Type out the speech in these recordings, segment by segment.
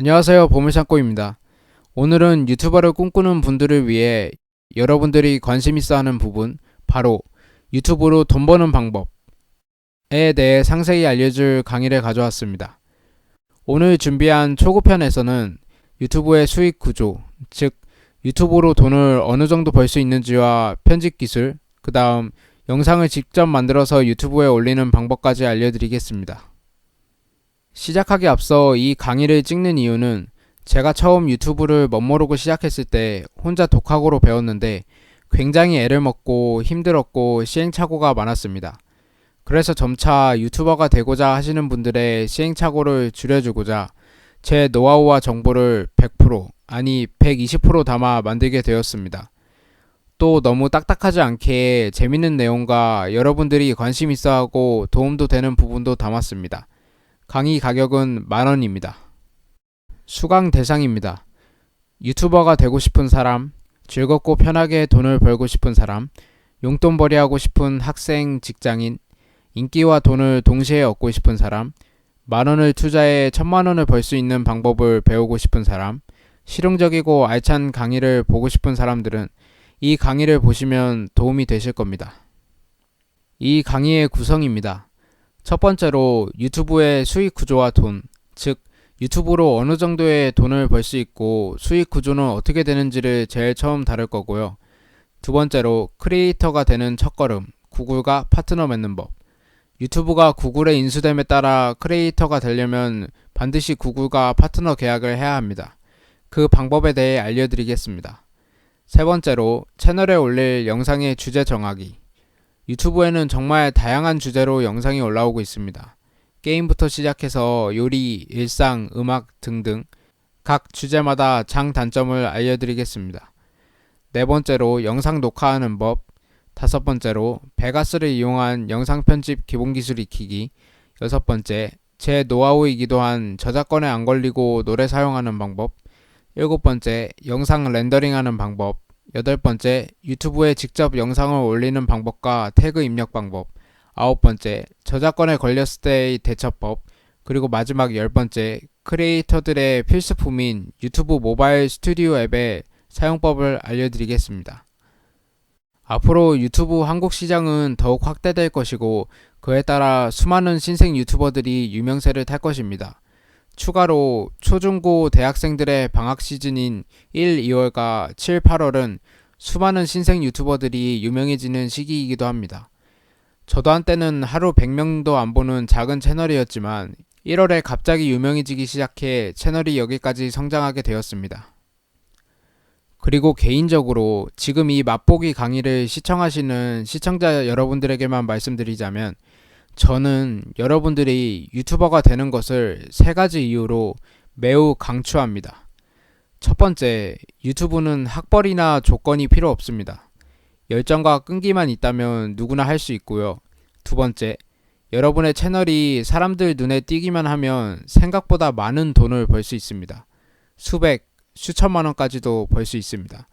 안녕하세요. 보물창고입니다. 오늘은 유튜버를 꿈꾸는 분들을 위해 여러분들이 관심 있어 하는 부분, 바로 유튜브로 돈 버는 방법에 대해 상세히 알려줄 강의를 가져왔습니다. 오늘 준비한 초급편에서는 유튜브의 수익 구조, 즉, 유튜브로 돈을 어느 정도 벌 수 있는지와 편집 기술, 그 다음 영상을 직접 만들어서 유튜브에 올리는 방법까지 알려드리겠습니다. 시작하기 앞서 이 강의를 찍는 이유는 제가 처음 유튜브를 멋모르고 시작했을 때 혼자 독학으로 배웠는데 굉장히 애를 먹고 힘들었고 시행착오가 많았습니다. 그래서 점차 유튜버가 되고자 하시는 분들의 시행착오를 줄여주고자 제 노하우와 정보를 100% 아니 120% 담아 만들게 되었습니다. 또 너무 딱딱하지 않게 재밌는 내용과 여러분들이 관심 있어 하고 도움도 되는 부분도 담았습니다. 강의 가격은 만원입니다. 수강 대상입니다. 유튜버가 되고 싶은 사람, 즐겁고 편하게 돈을 벌고 싶은 사람, 용돈벌이 하고 싶은 학생, 직장인, 인기와 돈을 동시에 얻고 싶은 사람, 만원을 투자해 천만원을 벌 수 있는 방법을 배우고 싶은 사람, 실용적이고 알찬 강의를 보고 싶은 사람들은 이 강의를 보시면 도움이 되실 겁니다. 이 강의의 구성입니다. 첫 번째로 유튜브의 수익 구조와 돈, 즉 유튜브로 어느 정도의 돈을 벌 수 있고 수익 구조는 어떻게 되는지를 제일 처음 다룰 거고요. 두 번째로 크리에이터가 되는 첫걸음, 구글과 파트너 맺는 법. 유튜브가 구글에 인수됨에 따라 크리에이터가 되려면 반드시 구글과 파트너 계약을 해야 합니다. 그 방법에 대해 알려드리겠습니다. 세 번째로 채널에 올릴 영상의 주제 정하기. 유튜브에는 정말 다양한 주제로 영상이 올라오고 있습니다. 게임부터 시작해서 요리, 일상, 음악 등등 각 주제마다 장단점을 알려드리겠습니다. 네 번째로 영상 녹화하는 법, 다섯 번째로 베가스를 이용한 영상 편집 기본 기술 익히기, 여섯 번째 제 노하우이기도 한 저작권에 안 걸리고 노래 사용하는 방법, 일곱 번째 영상 렌더링하는 방법, 여덟 번째 유튜브에 직접 영상을 올리는 방법과 태그 입력 방법, 아홉 번째 저작권에 걸렸을 때의 대처법, 그리고 마지막 열 번째 크리에이터들의 필수품인 유튜브 모바일 스튜디오 앱의 사용법을 알려드리겠습니다. 앞으로 유튜브 한국 시장은 더욱 확대될 것이고 그에 따라 수많은 신생 유튜버들이 유명세를 탈 것입니다. 추가로 초중고 대학생들의 방학 시즌인 1, 2월과 7, 8월은 수많은 신생 유튜버들이 유명해지는 시기이기도 합니다. 저도 한때는 하루 100명도 안 보는 작은 채널이었지만 1월에 갑자기 유명해지기 시작해 채널이 여기까지 성장하게 되었습니다. 그리고 개인적으로 지금 이 맛보기 강의를 시청하시는 시청자 여러분들에게만 말씀드리자면 저는 여러분들이 유튜버가 되는 것을 세 가지 이유로 매우 강추합니다. 첫 번째, 유튜브는 학벌이나 조건이 필요 없습니다. 열정과 끈기만 있다면 누구나 할 수 있고요. 두 번째, 여러분의 채널이 사람들 눈에 띄기만 하면 생각보다 많은 돈을 벌 수 있습니다. 수백, 수천만 원까지도 벌 수 있습니다.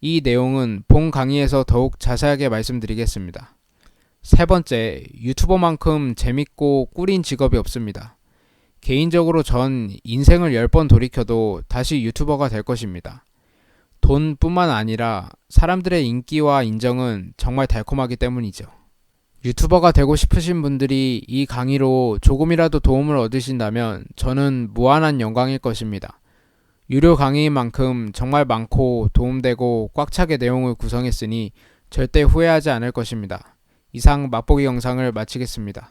이 내용은 본 강의에서 더욱 자세하게 말씀드리겠습니다. 세 번째, 유튜버만큼 재밌고 꿀인 직업이 없습니다. 개인적으로 전 인생을 10번 돌이켜도 다시 유튜버가 될 것입니다. 돈 뿐만 아니라 사람들의 인기와 인정은 정말 달콤하기 때문이죠. 유튜버가 되고 싶으신 분들이 이 강의로 조금이라도 도움을 얻으신다면 저는 무한한 영광일 것입니다. 유료 강의인 만큼 정말 많고 도움되고 꽉 차게 내용을 구성했으니 절대 후회하지 않을 것입니다. 이상 맛보기 영상을 마치겠습니다.